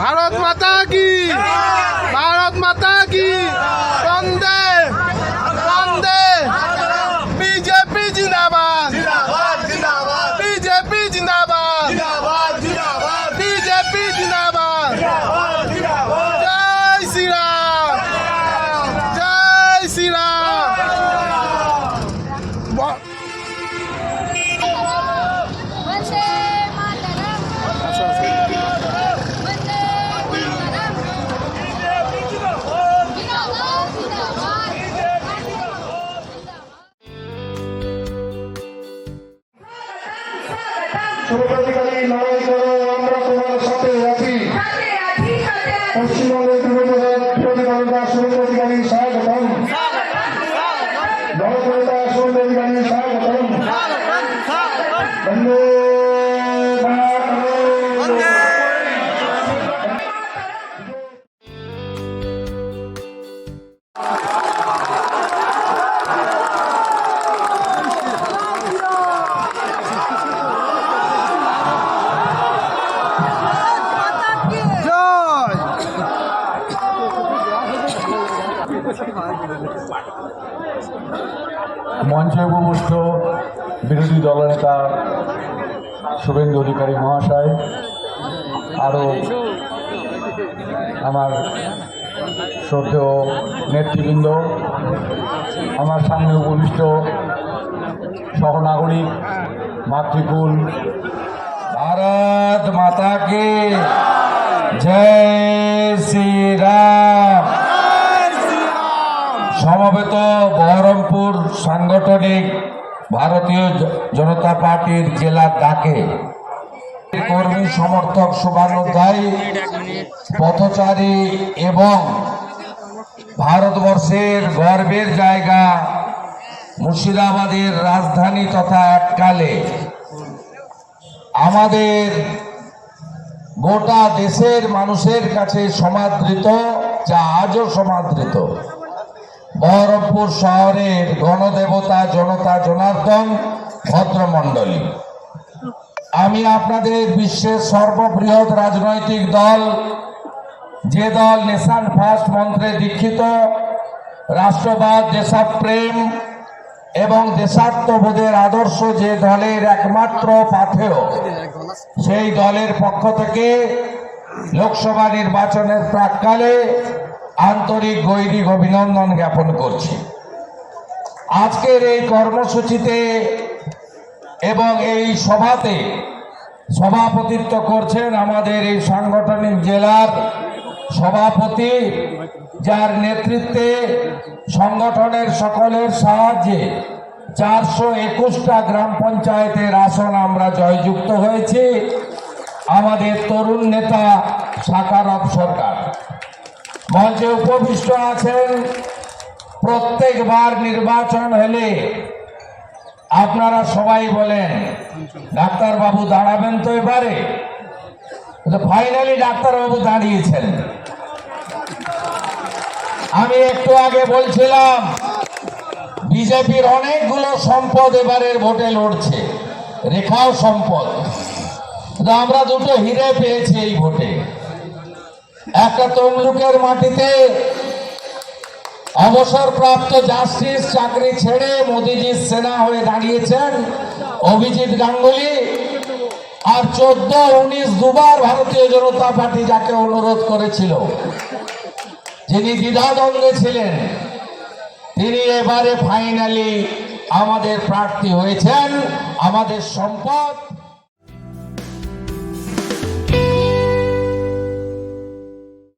ভারত মাতা কি? ভারত মাতা কি? বন্দে লড়াই করো আমরা তোমার সাথে আছি। পশ্চিমবঙ্গের যুবজগৎ প্রতিপালতা সুরকাধিকারী স্বাগতম। জনপ্রিয়তা সুরকাধিকারী স্বাগতম। বন্দে মঞ্চে উপবিষ্ট বিরোধী দলনেতা শুভেন্দু অধিকারী মহাশয়, আরও আমার শ্রদ্ধেয় নেতৃবৃন্দ, আমার সামনে উপবিষ্ট সহনাগরিক মাতৃকুল ভারত মাতাকে। জয় শ্রীরাম সমবেত বহরমপুর সাংগঠনিক ভারতীয় জনতা পার্টির জেলার ডাকে। কর্মী সমর্থক শুভানুধ্যায়ী, পথচারী এবং ভারতবর্ষের গর্বের জায়গা মুর্শিদাবাদের রাজধানী তথা এককালে। আমাদের গোটা দেশের মানুষের কাছে সমাদৃত, যা আজও সমাদৃত। বহরমপুর শহরের গণদেবতা জনতা জনার্দন ভদ্রমণ্ডলী। আমি আপনাদের বিশ্বের সর্ববৃহৎ রাজনৈতিক দল, যে দল নেশান ফার্স্ট মন্ত্রে দীক্ষিত, রাষ্ট্রবাদ, দেশপ্রেম এবং দেশাত্মবোধের আদর্শ যে দলের একমাত্র পাথেয়, সেই দলের পক্ষ থেকে লোকসভা নির্বাচনের প্রাককালে আন্তরিক গৈরিক অভিনন্দন জ্ঞাপন করছি। আজকের এই কর্মসূচিতে এবং এই সভাতে সভাপতিত্ব করছেন আমাদের এই সাংগঠনিক জেলার সভাপতি, যার নেতৃত্বে সংগঠনের সকলের সাহায্যে চারশো একুশটা গ্রাম পঞ্চায়েতের আসন আমরা জয়যুক্ত হয়েছি। আমাদের তরুণ নেতা সাকারব সরকার। মঞ্চে উপবিষ্ট আছেন প্রত্যেকবার নির্বাচন হলে আপনারা সবাই বলেন, ডাক্তারবাবু দাঁড়াবেন তো এবারে। ফাইনালি ডাক্তারবাবু দাঁড়িয়েছেন। আমি একটু আগে বলছিলাম, বিজেপির অনেকগুলো সম্পদ এবারের ভোটে লড়ছে, রেখাও সম্পদ। আমরা দুটো হিরে পেয়েছি এই ভোটে। একটা তমলুকের মাটিতে অবসরপ্রাপ্ত জাস্টিস চাকরি ছেড়ে মোদিজির সেনা হয়ে দাঁড়িয়েছেন অভিজিৎ গাঙ্গুলি। আর চোদ্দ, উনিশ দুবার ভারতীয় জনতা পার্টি যাকে অনুরোধ করেছিল, যিনি দ্বিধাদ্বন্দ্বে ছিলেন, তিনি এবারে ফাইনালি আমাদের প্রার্থী হয়েছেন, আমাদের সম্পদ।